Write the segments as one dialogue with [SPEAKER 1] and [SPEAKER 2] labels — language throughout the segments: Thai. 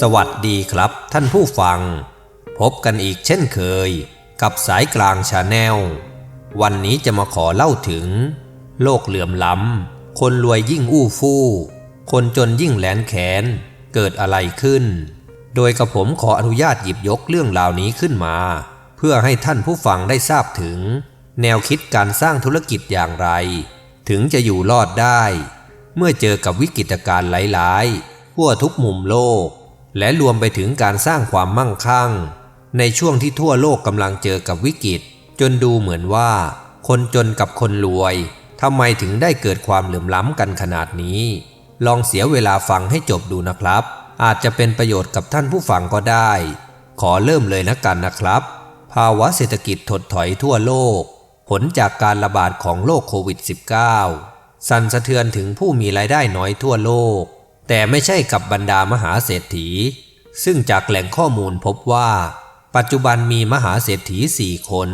[SPEAKER 1] สวัสดีครับท่านผู้ฟัง พบกันอีกเช่นเคย กับสายกลางชาแนล วันนี้จะมาขอเล่าถึง โลกเหลื่อมล้ำ คนรวยยิ่งอู้ฟู่ คนจนยิ่งแหลนแขน เกิดอะไรขึ้น โดยกระผมขออนุญาตหยิบยกเรื่องราวนี้ขึ้นมา เพื่อให้ท่านผู้ฟังได้ทราบถึง แนวคิดการสร้างธุรกิจอย่างไร ถึงจะอยู่รอดได้ เมื่อเจอกับวิกฤตการณ์หลายๆทั่วทุกมุมโลก และรวมไปถึงการสร้างความมั่งคั่ง ในช่วงที่ทั่วโลกกำลังเจอกับวิกฤต จนดูเหมือนว่า คนจนกับคนรวยทำไมถึงได้เกิดความเหลื่อมล้ำกันขนาดนี้ ลองเสียเวลาฟังให้จบดูนะครับ อาจจะเป็นประโยชน์กับท่านผู้ฟังก็ได้ ขอเริ่มเลยนะกันนะครับ ภาวะเศรษฐกิจถดถอยทั่วโลก ผลจากการระบาดของโรคโควิด -19 สั่นสะเทือนถึงผู้มีรายได้น้อยทั่วโลก แต่ไม่ใช่กับบรรดามหาเศรษฐี ซึ่งจากแหล่งข้อมูลพบว่า ปัจจุบันมีมหาเศรษฐี4คน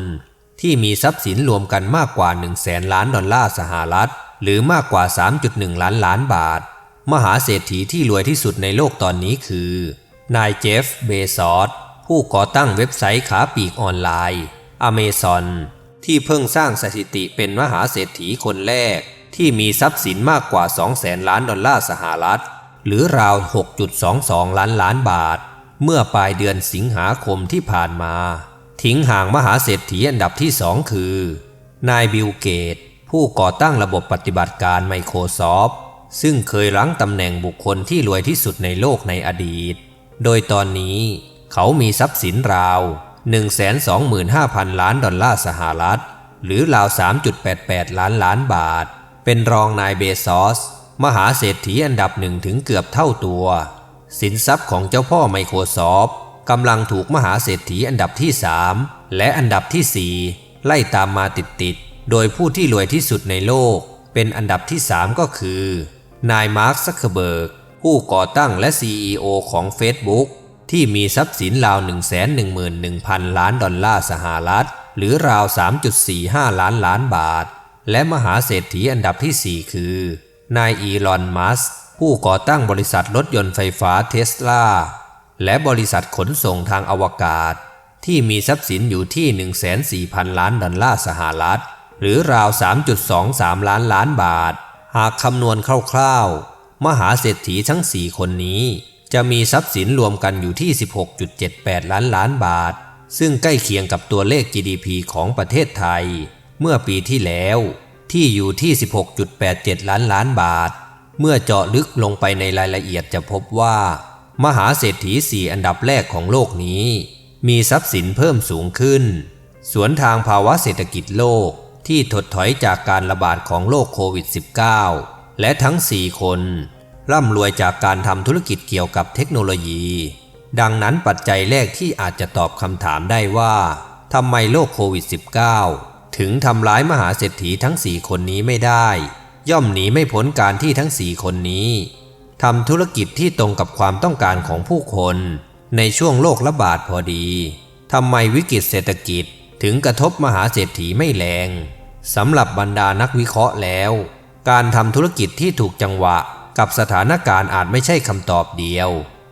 [SPEAKER 1] ที่มีทรัพย์สินรวมกันมากกว่า1 0 0 0 0แสนล้านดอลลาร์สหรัฐ หรือมากกว่า 3.1 ล้านล้านบาท มหาเศรษฐีที่รวยที่สุดในโลกตอนนี้คือนายเจฟเบซอสผู้ก่อตั้งเว็บไซต์ขาปีกออนไลน์อเมซอนที่เพิ่งสร้างสถิติเป็นมหาเศรษฐีคนแรก ที่มีทรัพย์สินมากกว่า2แสนล้านดอลลาร์สหรัฐ หรือราว 6.22 ล้านล้านบาท เมื่อปลายเดือนสิงหาคมที่ผ่านมา ทิ้งห่างมหาเศรษฐีอันดับที่สองคือ นายบิลเกต ผู้ก่อตั้งระบบปฏิบัติการ Microsoft ซึ่งเคยรั้งตำแหน่งบุคคลที่รวยที่สุดในโลกในอดีต โดยตอนนี้เขามีทรัพย์สินราว 125,000 ล้านดอลลาร์สหรัฐ หรือราว 3.88 ล้านล้านบาท เป็นรองนายเบซอส มหาเศรษฐีอันดับหนึ่งถึงเกือบเท่าตัว สินทรัพย์ของเจ้าพ่อ Microsoft กำลังถูกมหาเศรษฐีอันดับที่3และอันดับที่4ไล่ตามมาติดๆ โดยผู้ที่รวยที่สุดในโลก เป็นอันดับที่3ก็คือ นายมาร์คซักเคเบิร์ก ผู้ก่อตั้งและ CEO ของ Facebook ที่มีทรัพย์สินราว 111,000 ล้านดอลลาร์สหรัฐ หรือราว 3.45 ล้านล้านบาท และมหาเศรษฐีอันดับที่ 4 คือ นายอีลอนมัสก์ผู้ก่อตั้งบริษัทรถยนต์ไฟฟ้าเทสลา และบริษัทขนส่งทางอวกาศ ที่มีทรัพย์สินอยู่ที่ 14,000 ล้านดอลลาร์สหรัฐ หรือราว 3.23 ล้านล้านบาท หากคำนวณคร่าวๆ มหาเศรษฐีทั้ง 4 คนนี้ จะมีทรัพย์สินรวมกันอยู่ที่ 16.78 ล้านล้านบาท ซึ่งใกล้เคียงกับตัวเลข GDP ของประเทศไทย เมื่อปีที่แล้ว ที่อยู่ที่ 16.87 ล้านล้านบาท เมื่อเจาะลึกลงไปในรายละเอียดจะพบว่า มหาเศรษฐีสี่อันดับแรกของโลกนี้ มีทรัพย์สินเพิ่มสูงขึ้น สวนทางภาวะเศรษฐกิจโลกที่ถดถอยจากการระบาดของโรคโควิด -19 และทั้ง 4 คน ร่ำรวยจากการทำธุรกิจเกี่ยวกับเทคโนโลยี ดังนั้นปัจจัยแรกที่อาจจะตอบคำถามได้ว่าทำไมโรคโควิด -19 ถึงทำร้ายมหาเศรษฐีทั้ง4คนนี้ไม่ได้ ย่อมหนีไม่พ้นการที่ทั้ง4คนนี้ทำธุรกิจที่ตรงกับความต้องการของผู้คน ในช่วงโรคระบาดพอดีทำไมวิกฤตเศรษฐกิจถึงกระทบมหาเศรษฐีไม่แรงสำหรับบรรดานักวิเคราะห์แล้ว การทำธุรกิจที่ถูกจังหวะกับสถานการณ์อาจไม่ใช่คำตอบเดียว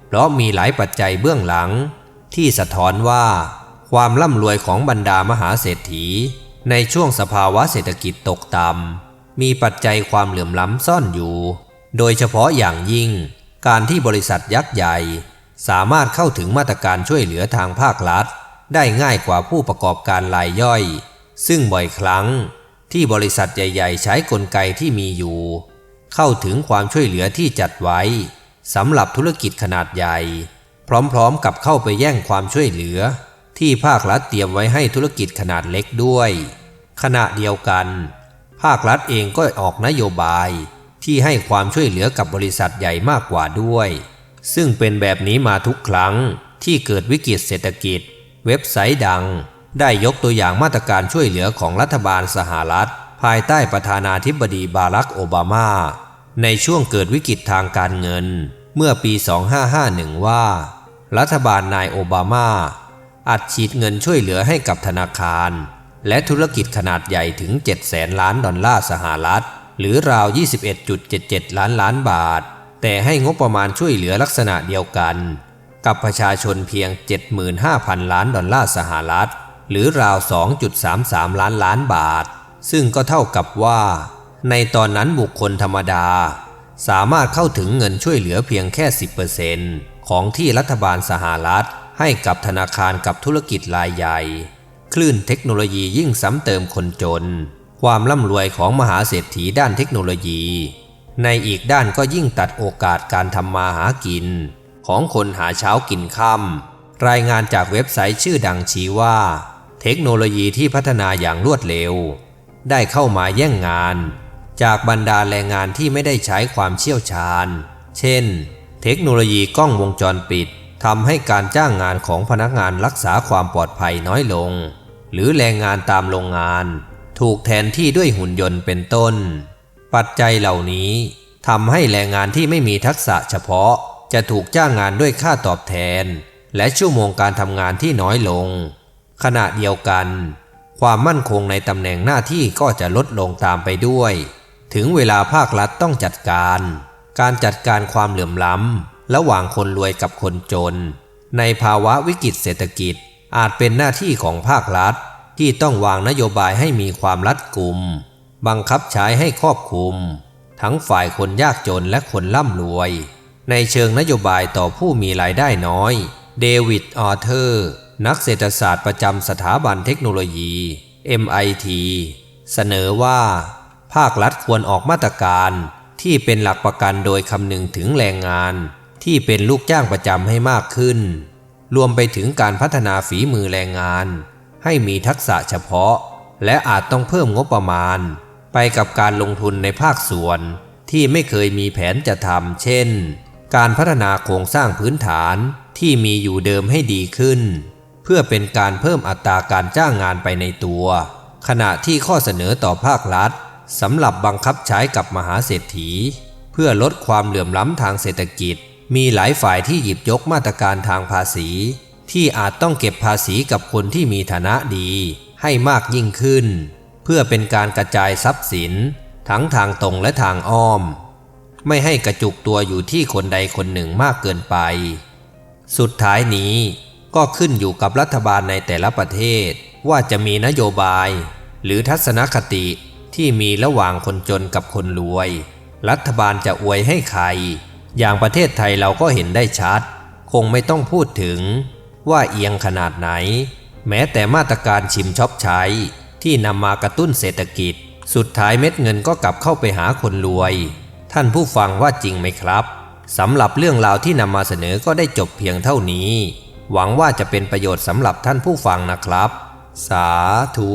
[SPEAKER 1] เพราะมีหลายปัจจัยเบื้องหลัง ที่สะท้อนว่า ความร่ำรวยของบรรดามหาเศรษฐี ในช่วงสภาวะเศรษฐกิจตกต่ำมีปัจจัยความเหลื่อมล้ำซ่อนอยู่ โดยเฉพาะอย่างยิ่ง การที่บริษัทยักษ์ใหญ่ สามารถเข้าถึงมาตรการช่วยเหลือทางภาครัฐ ได้ง่ายกว่าผู้ประกอบการรายย่อย ซึ่งบ่อยครั้ง ที่บริษัทใหญ่ ๆ ใช้กลไกที่มีอยู่ เข้าถึงความช่วยเหลือที่จัดไว้สำหรับธุรกิจขนาดใหญ่ พร้อมๆกับเข้าไปแย่งความช่วยเหลือ ที่ภาครัฐเตรียมไว้ให้ธุรกิจขนาดเล็กด้วย ขณะเดียวกัน ภาครัฐเองก็ออกนโยบาย ที่ให้ความช่วยเหลือกับบริษัทใหญ่มากกว่าด้วย ซึ่งเป็นแบบนี้มาทุกครั้งที่เกิดวิกฤตเศรษฐกิจ เว็บไซต์ดัง ได้ยกตัวอย่างมาตรการช่วยเหลือของรัฐบาลสหรัฐ ภายใต้ประธานาธิบดีบารักโอบามา ในช่วงเกิดวิกฤตทางการเงิน เมื่อปี 2551 ว่า รัฐบาลนายโอบามา อัดฉีดเงินช่วยเหลือให้กับธนาคาร และธุรกิจขนาดใหญ่ถึง 7 แสนล้านดอลลาร์สหรัฐ หรือราว 21.77 ล้านล้านบาท แต่ให้งบประมาณช่วยเหลือลักษณะเดียวกัน กับประชาชนเพียง 75,000 ล้านดอลลาร์สหรัฐ หรือราว 2.33 ล้านล้านบาท ซึ่งก็เท่ากับว่า ในตอนนั้นบุคคลธรรมดา สามารถเข้าถึงเงินช่วยเหลือเพียงแค่ 10%ของที่รัฐบาลสหรัฐ ให้กับธนาคารกับธุรกิจรายใหญ่ คลื่นเทคโนโลยียิ่งซ้ำเติมคนจน ความร่ำรวยของมหาเศรษฐีด้านเทคโนโลยี ในอีกด้านก็ยิ่งตัดโอกาสการทำมาหากิน ของคนหาเช้ากินค่ำรายงานจากเว็บไซต์ชื่อดังชี้ว่า เทคโนโลยีที่พัฒนาอย่างรวดเร็ว ได้เข้ามาแย่งงาน จากบรรดาแรงงานที่ไม่ได้ใช้ความเชี่ยวชาญ เช่น เทคโนโลยีกล้องวงจรปิด ทำให้การจ้างงานของพนักงานรักษาความปลอดภัยน้อยลง หรือแรงงานตามโรงงาน ถูกแทนที่ด้วยหุ่นยนต์เป็นต้น ปัจจัยเหล่านี้ทำให้แรงงานที่ไม่มีทักษะเฉพาะ จะถูกจ้างงานด้วยค่าตอบแทน และชั่วโมงการทำงานที่น้อยลง ขณะเดียวกัน ความมั่นคงในตำแหน่งหน้าที่ก็จะลดลงตามไปด้วย ถึงเวลาภาครัฐต้องจัดการ การจัดการความเหลื่อมล้ำ ระหว่างคนรวยกับคนจน ในภาวะวิกฤตเศรษฐกิจอาจเป็นหน้าที่ของภาครัฐ ที่ต้องวางนโยบายให้มีความรัดกุม บังคับใช้ให้ครอบคลุม ทั้งฝ่ายคนยากจนและคนร่ำรวย ในเชิงนโยบายต่อผู้มีรายได้น้อย เดวิดออเทอร์ นักเศรษฐศาสตร์ประจำสถาบันเทคโนโลยี MIT เสนอว่า ภาครัฐควรออกมาตรการที่เป็นหลักประกันโดยคำนึงถึงแรงงาน ที่เป็นลูกจ้างประจำให้มากขึ้น รวมไปถึงการพัฒนาฝีมือแรงงาน ให้มีทักษะเฉพาะ และอาจต้องเพิ่มงบประมาณ ไปกับการลงทุนในภาคส่วน ที่ไม่เคยมีแผนจะทำเช่น การพัฒนาโครงสร้างพื้นฐานที่มีอยู่เดิมให้ดีขึ้น เพื่อเป็นการเพิ่มอัตราการจ้างงานไปในตัว ขณะที่ข้อเสนอต่อภาครัฐสำหรับบังคับใช้กับมหาเศรษฐี เพื่อลดความเหลื่อมล้ำทางเศรษฐกิจ มีหลายฝ่ายที่หยิบยกมาตรการทางภาษี ที่อาจต้องเก็บภาษีกับคนที่มีฐานะดี ให้มากยิ่งขึ้น เพื่อเป็นการกระจายทรัพย์สิน ทั้งทางตรงและทางอ้อม ไม่ให้กระจุกตัวอยู่ที่คนใดคนหนึ่งมากเกินไป สุดท้ายนี้ก็ขึ้นอยู่กับรัฐบาลในแต่ละประเทศ ว่าจะมีนโยบาย หรือทัศนคติที่มีระหว่างคนจนกับคนรวย รัฐบาลจะอวยให้ใคร อย่างประเทศไทยเราก็เห็นได้ชัด คงไม่ต้องพูดถึงว่าเอียงขนาดไหน แม้แต่มาตรการชิมช็อปใช้ ที่นำมากระตุ้นเศรษฐกิจ สุดท้ายเม็ดเงินก็กลับเข้าไปหาคนรวย ท่านผู้ฟังว่าจริงไหมครับสำหรับเรื่องราวที่นำมาเสนอก็ได้จบเพียงเท่านี้ หวังว่าจะเป็นประโยชน์สำหรับท่านผู้ฟังนะครับ สาธุ